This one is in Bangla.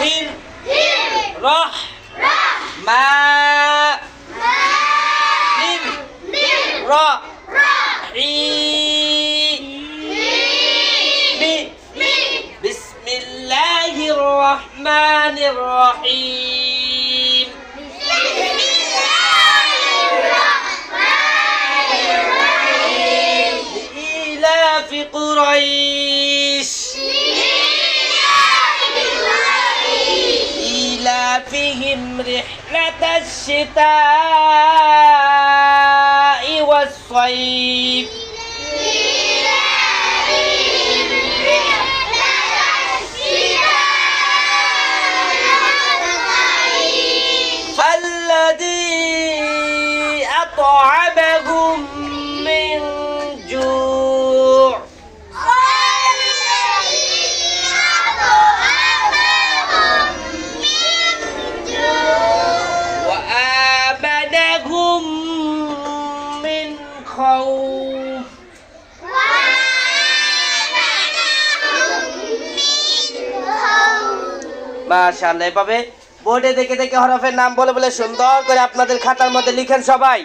হিম রহ মা নিম র রি بسم الله الرحمن الرحيم بسم الله الرحمن الرحيم لإيلاف قريش إيلافهم رحلة الشتاء والصيف. فالذي أطعمهم মাশাআল্লাহ, এভাবে বোর্ডে দেখে দেখে হরফের নাম বলে বলে সুন্দর করে আপনাদের খাতার মধ্যে লিখেন সবাই।